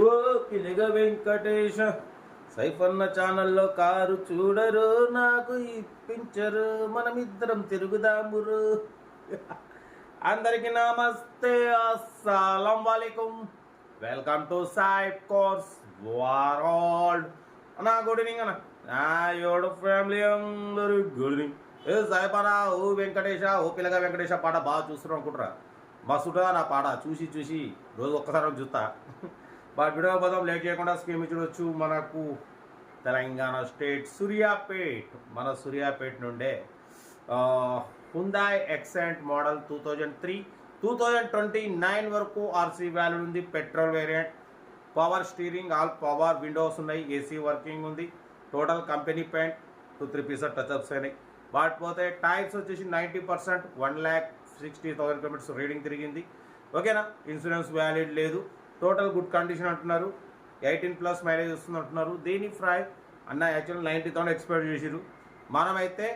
ఓ పిలగ వెంకటేశ. సైఫన్న ఛానల్లో కారు చూడరు నాకు ఇప్పించరు. మనమిద్దరం తిరుగుదామురు. అందరికి నమస్తే అస్సలం వాలేకుం. Welcome to Saib cars world. అన్నా గుడ్ ఈవినింగ్ అన్న. నా యోడు ఫ్యామిలీ అందరూ గుడ్ ఈవినింగ్ ఏ సాయిబ్ ఓ వెంకటేశ ఓ పిల్లగా వెంకటేశ పాట బాగా చూస్తున్నాం అనుకుంటారా మస్తుంటుందా నా పాట చూసి చూసి రోజు ఒక్కసారి చూస్తా. బట్ వీడియో పదం లేట్ చేయకుండా స్కీమ్ చూడొచ్చు మనకు. తెలంగాణ స్టేట్ సూర్యాపేట్ మన సూర్యాపేట్ నుండే Hyundai Xcent model two thousand three two thousand twenty nine వరకు ఆర్సీ వ్యాల్యూ ఉంది petrol variant power steering all power windows ఉన్నాయి ఏసీ వర్కింగ్ ఉంది total company paint two three pieces touch ups అయినాయి. వాటి పోతే టైర్స్ వచ్చేసి ninety percent one lakh sixty thousand kilometres reading తిరిగింది. ఓకేనా ఇన్సూరెన్స్ వ్యాలిడ్ లేదు. టోటల్ గుడ్ కండిషన్ అంటున్నారు. ఎయిటీన్ ప్లస్ మైలేజ్ వస్తుంది అంటున్నారు. దీని ఫ్రై అన్న యాక్చువల్ నైంటీ థౌసండ్ ఎక్స్పెక్ట్ చేసిరు మనమైతే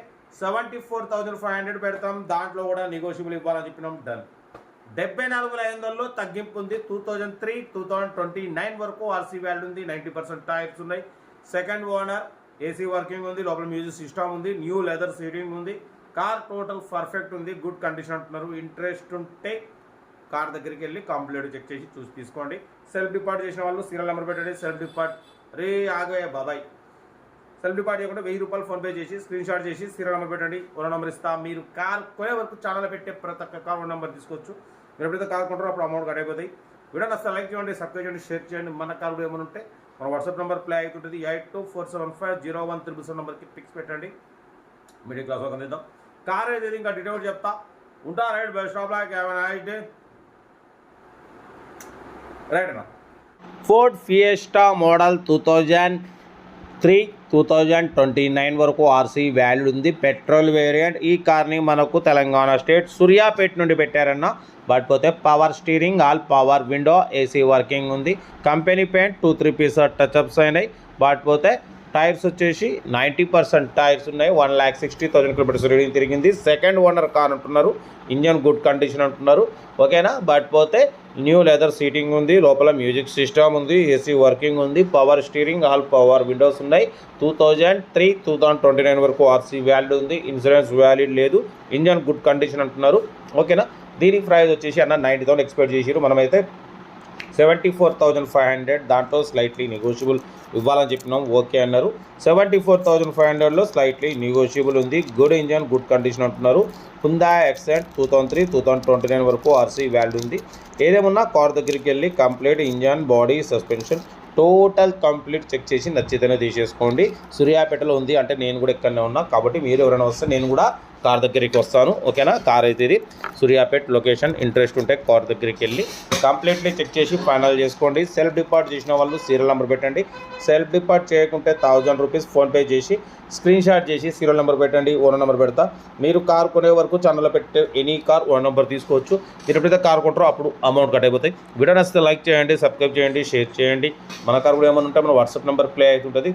seventy four thousand five hundred పెడతాం. దాంట్లో కూడా నెగోషియబుల్ ఇవ్వాలని చెప్పినాం. డన్ డెబ్బై నాలుగు వేల ఐదు తగ్గింపు ఉంది two thousand three two thousand twenty nine వరకు ఆర్సీ వ్యాల్యూ ఉంది. నైంటీ పర్సెంట్ టైర్స్ ఉన్నాయి. సెకండ్ ఓనర్ ఏసీ వర్కింగ్ ఉంది. లోపల మ్యూజిక్ సిస్టమ్ ఉంది. న్యూ లెదర్ సీటింగ్ ఉంది. కార్ టోటల్ పర్ఫెక్ట్ ఉంది. గుడ్ కండిషన్ అంటున్నారు. ఇంట్రెస్ట్ ఉంటే కార్ దగ్గరికి వెళ్ళి కంప్లీట్ చెక్ చేసి చూసి తీసుకోండి. సెల్ఫ్ డిపార్ట్ చేసిన వాళ్ళు సీరియల్ నెంబర్ పెట్టండి. సెల్ఫ్ డిపార్ట్ రే ఆగయ్య బాబాయ్. సెల్ఫ్ డిపార్ట్ చేయకుండా వెయ్యి రూపాయలు ఫోన్పే చేసి స్క్రీన్ షాట్ చేసి సీరియల్ నెంబర్ పెట్టండి. ఓనర్ నెంబర్ ఇస్తా. మీరు కార్ కొనే వరకు ఛానల్ పెట్టే ప్రతి ఒక్క కార్ నెంబర్ తీసుకోవచ్చు. మీరు ఎప్పుడైతే కార్ కొంటారో అప్పుడు అమౌంట్ కట్ అయిపోతాయి. వీడియో నచ్చ లైక్ చేయండి సబ్స్క్రైబ్ చేయండి షేర్ చేయండి. మన కార్ కూడా ఏమైనా ఉంటే మన వాట్సాప్ నెంబర్ ప్లే అవుతుంటుంది eight two four seven five zero one triple seven నెంబర్కి పిక్స్ పెట్టండి. మిడిల్ క్లాస్ ఒక అందిద్దాం కార్ అయితే ఇంకా డీటెయిల్ చెప్తా. ఉంటా రైట్ బస్ స్టాప్లో ఏమైనా అయితే రైట్ అన్న. Ford Fiesta model two thousand three two thousand twenty nine వరకు ఆర్సీ వాల్యూ ఉంది. పెట్రోల్ వేరియంట్ ఈ కార్ని మనకు తెలంగాణ స్టేట్ సూర్యాపేట్ నుండి పెట్టారన్న. బట్ పోతే power steering all power window AC working ఉంది. Company paint two three piece touch ups అయినాయి. బట్ పోతే టైర్స్ వచ్చేసి నైంటీ పర్సెంట్ టైర్స్ ఉన్నాయి. One lakh sixty thousand kilometres reading తిరిగింది. సెకండ్ ఓనర్ కార్ అంటున్నారు. ఇంజన్ గుడ్ కండిషన్ అంటున్నారు. ఓకేనా? But పోతే న్యూ లెదర్ సీటింగ్ ఉంది. లోపల మ్యూజిక్ సిస్టమ్ ఉంది. ఏసీ వర్కింగ్ ఉంది. Power steering all power windows ఉన్నాయి. Two thousand three two thousand twenty nine వరకు ఆర్సీ వ్యాలిడ్ ఉంది. ఇన్సూరెన్స్ వ్యాలిడ్ లేదు. ఇంజన్ గుడ్ కండిషన్ అంటున్నారు. ఓకేనా? దీనికి ప్రైస్ వచ్చేసి అన్న నైంటీ థౌసండ్ ఎక్స్పెక్ట్ చేసారు మనమైతే seventy four thousand five hundred దాంట్లో స్లైట్లీ నెగోషియబుల్ ఇవ్వాలని చెప్పినాం. ఓకే అన్నారు. సెవెంటీ ఫోర్ థౌజండ్ ఫైవ్ హండ్రెడ్లో స్లైట్లీ నెగోషియబుల్ ఉంది. గుడ్ ఇంజన్ గుడ్ కండిషన్ అంటున్నారు. Hyundai Accent two thousand three two thousand twenty nine వరకు ఆర్సీ వ్యాల్యూ ఉంది. ఏదేమన్నా కార్ దగ్గరికి వెళ్ళి complete engine body suspension total complete check చేసి నచ్చితేనే తీసేసుకోండి. సూర్యాపేటలో ఉంది అంటే నేను కూడా ఇక్కడనే ఉన్నా. కాబట్టి మీరు ఎవరైనా వస్తే నేను కూడా కార్ దగ్గరికి వస్తాను ఓకేనా? కార్ అయితే ఇది సూర్యాపేట్ లొకేషన్. ఇంట్రెస్ట్ ఉంటే కార్ దగ్గరికి వెళ్ళి కంప్లీట్లీ చెక్ చేసి ఫైనల్ చేసుకోండి. సెల్ఫ్ డిపార్ట్ చేసిన వాళ్ళు సీరియల్ నెంబర్ పెట్టండి. సెల్ఫ్ డిపార్ట్ చేయకుంటే థౌజండ్ రూపీస్ ఫోన్పే చేసి స్క్రీన్ షాట్ చేసి సీరియల్ నెంబర్ పెట్టండి ఓనర్ నెంబర్ పెడతా. మీరు కార్ కొనే వరకు ఛానల్లో పెట్టే ఎనీ కార్ ఓనర్ నెంబర్ తీసుకోవచ్చు. మీరు ఎప్పుడైతే కార్ కొంటారో అప్పుడు అమౌంట్ కట్ అయిపోతాయి. వీడియో నచ్చితే లైక్ చేయండి సబ్స్క్రైబ్ చేయండి షేర్ చేయండి. మన కార్ కూడా ఏమైనా ఉంటే మన వాట్సాప్ నెంబర్ ప్లే అవుతుంటుంది.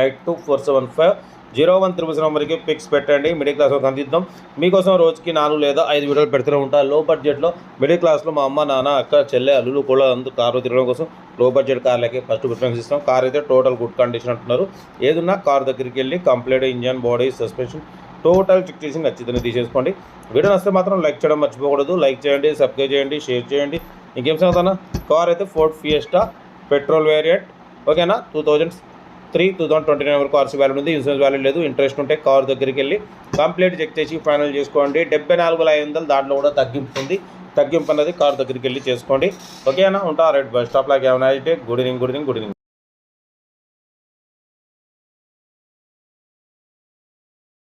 Eight two four seven five zero one triple నెంబర్కి పిక్స్ పెట్టండి. మిడిల్ క్లాస్ ఒక అందిద్దాం. మీకోసం రోజుకి నాలుగు లేదా ఐదు వీడియోలు పెడుతూనే ఉంటాను లో బడ్జెట్లో మిడిల్ క్లాస్లో మా అమ్మ నాన్న అక్క చెల్లె అల్లులు కూడా అందరూ కారు తిరగడం కోసం లో బడ్జెట్ కార్లకి ఫస్ట్ ప్రిఫరెన్స్ ఇస్తాం. కార్ అయితే టోటల్ గుడ్ కండిషన్ అంటున్నారు. ఏదున్నా కార్ దగ్గరికి వెళ్ళి complete engine body suspension total check చేసి నచ్చితేనే తీసేసుకోండి. వీడియో నచ్చితే మాత్రం లైక్ చేయడం మర్చిపోకూడదు. లైక్ చేయండి సబ్స్క్రైబ్ చేయండి షేర్ చేయండి. ఇంకేం సంగతన్నా? కార్ అయితే ఫోర్డ్ ఫియస్టా పెట్రోల్ వేరియంట్ ఓకేనా two thousand three two thousand twenty nine వరకు ఆర్సీ వ్యాల్యూ ఉంది ఇన్సూరెన్స్ వ్యాల్యూ లేదు ఇంట్రెస్ట్ ఉంటే కార్ దగ్గరికి వెళ్ళి కంప్లీట్ చెక్ చేసి ఫైనల్ చేసుకోండి. డెబ్బై నాలుగు వేల ఐదు వందలు దాంట్లో కూడా తగ్గింపు ఉంది. తగ్గింపు అన్నది కార్ దగ్గరికి వెళ్ళి చేసుకోండి. ఓకేనా? ఉంటా రైట్ బస్ స్టాప్ లాగా ఏమైనా అయితే good evening good evening good evening.